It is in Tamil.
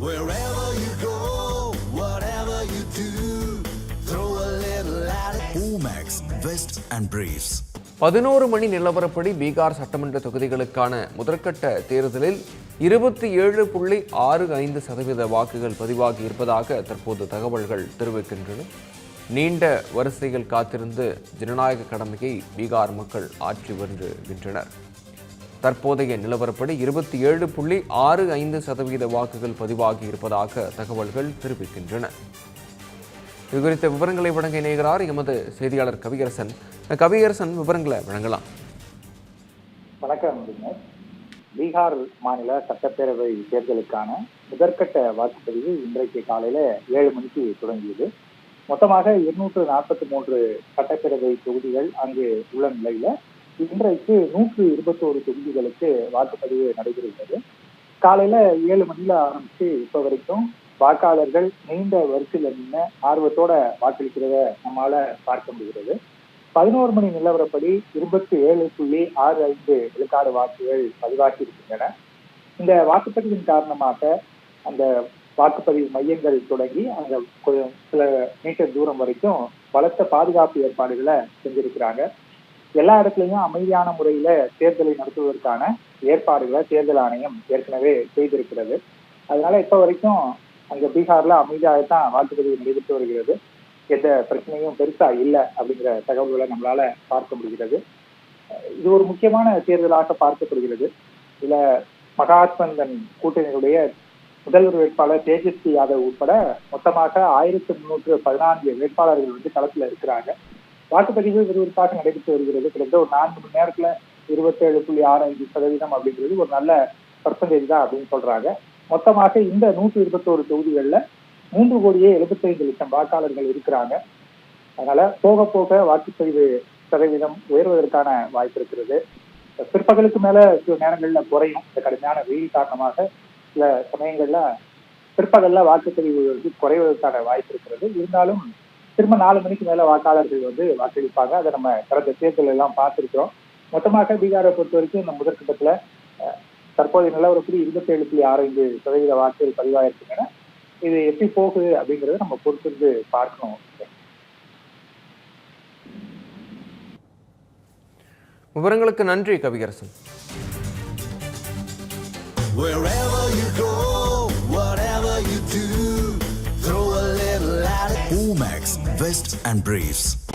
Wherever you go, whatever you do, throw a little at it. Omax, Vest and Briefs. பதினோரு மணி நிலவரப்படி பீகார் சட்டமன்ற தொகுதிகளுக்கான முதற்கட்ட தேர்தலில் இருபத்தி ஏழு புள்ளி ஆறு ஐந்து சதவீத வாக்குகள் பதிவாகி இருப்பதாக தற்போது தகவல்கள் தெரிவிக்கின்றன நீண்ட வரிசையில் காத்திருந்து ஜனநாயக கடமையை பீகார் மக்கள் ஆற்றி வருகின்றனர் தற்போதைய நிலவரப்படி இருபத்தி ஏழு புள்ளி ஆறு ஐந்து சதவீத வாக்குகள் பதிவாகி இருப்பதாக தகவல்கள் தெரிவிக்கின்றன. இதுகுறித்த விவரங்களை வழங்க இணைகிறார் எமது செய்தியாளர் கவியரசன். கவியரசன் விவரங்களை வழங்கலாம். வணக்கம் பீகார் மாநில சட்டப்பேரவை தேர்தலுக்கான முதற்கட்ட வாக்குப்பதிவு இன்றைக்கு காலையில ஏழு மணிக்கு தொடங்கியது. மொத்தமாக இருநூற்று நாற்பத்தி மூன்று சட்டப்பேரவை தொகுதிகள் அங்கு உள்ள நிலையில இன்றைக்கு நூற்று இருபத்தோரு தொகுதிகளுக்கு வாக்குப்பதிவு நடைபெறுகிறது. காலையில ஏழு மணில ஆரம்பிச்சு இப்ப வரைக்கும் வாக்காளர்கள் நீண்ட வரிசையில நின்று ஆர்வத்தோட வாக்களிக்கிறத நம்மால பார்க்க முடிகிறது. பதினோரு மணி நிலவரப்படி இருபத்தி ஏழு புள்ளி ஆறு ஐந்து விழுக்காடு வாக்குகள் பதிவாகி இருக்கின்றன. இந்த வாக்குப்பதிவின் காரணமாக அந்த வாக்குப்பதிவு மையங்கள் தொடங்கி அங்க சில மீட்டர் தூரம் வரைக்கும் பலத்த பாதுகாப்பு ஏற்பாடுகளை செஞ்சிருக்கிறாங்க. எல்லா இடத்துலையும் அமைதியான முறையில தேர்தலை நடத்துவதற்கான ஏற்பாடுகளை தேர்தல் ஆணையம் ஏற்கனவே செய்திருக்கிறது. அதனால இப்ப வரைக்கும் அங்க பீகார்ல அமைதியாகத்தான் வாக்குப்பதிவு நடைபெற்று வருகிறது. எந்த பிரச்சனையும் பெருசா இல்லை அப்படிங்கிற தகவல்களை நம்மளால பார்க்க முடிகிறது. இது ஒரு முக்கியமான தேர்தலாக பார்க்கப்படுகிறது. இதுல மகாத்மந்தன் கூட்டணியுடைய முதல்வர் வேட்பாளர் தேஜஸ்வி யாதவ் உட்பட மொத்தமாக ஆயிரத்தி முன்னூற்று பதினான்கு வேட்பாளர்கள் வந்து களத்துல இருக்கிறாங்க. வாக்குப்பதிவு விறுவிறுப்பாக நடைபெற்று வருகிறது. கிட்டத்தட்ட ஒரு நான்கு மணி நேரத்துல இருபத்தேழு புள்ளி ஆறு ஐந்து சதவீதம் அப்படிங்கிறது ஒரு நல்ல பர்சன்டேஜ் தான் அப்படின்னு சொல்றாங்க. மொத்தமாக இந்த நூற்றி இருபத்தோரு தொகுதிகள்ல மூன்று கோடியே எழுபத்தைந்து லட்சம் வாக்காளர்கள் இருக்கிறாங்க. அதனால போக போக வாக்குப்பதிவு சதவீதம் உயர்வதற்கான வாய்ப்பு இருக்கிறது. பிற்பகலுக்கு மேல சில நேரங்கள்ல குறையும். இந்த கடுமையான வெயில் காரணமாக சில சமயங்கள்ல பிற்பகல்ல வாக்குப்பதிவு குறைவதற்கான வாய்ப்பு இருக்கிறது. இருந்தாலும் திரும்ப நாலு மணிக்கு மேல வாக்காளர்கள் வந்து வாக்களிப்பாங்க. அதை நம்ம கடந்த தேர்தல் எல்லாம் பார்த்திருக்கிறோம். மொத்தமாக பீகாரை பொறுத்த வரைக்கும் இந்த முதற்கட்டத்துல தற்போதைய நிலவரப்படி இருபத்தேழு புள்ளி ஆறு ஐந்து சதவீத வாக்குகள் பதிவாயிருக்கின்றன இது எப்படி போகுது அப்படிங்கறத நம்ம பொறுத்திருந்து பார்க்கணும். விவரங்களுக்கு நன்றி Kaviyarasan Wherever you go, Omax, Vest and Briefs.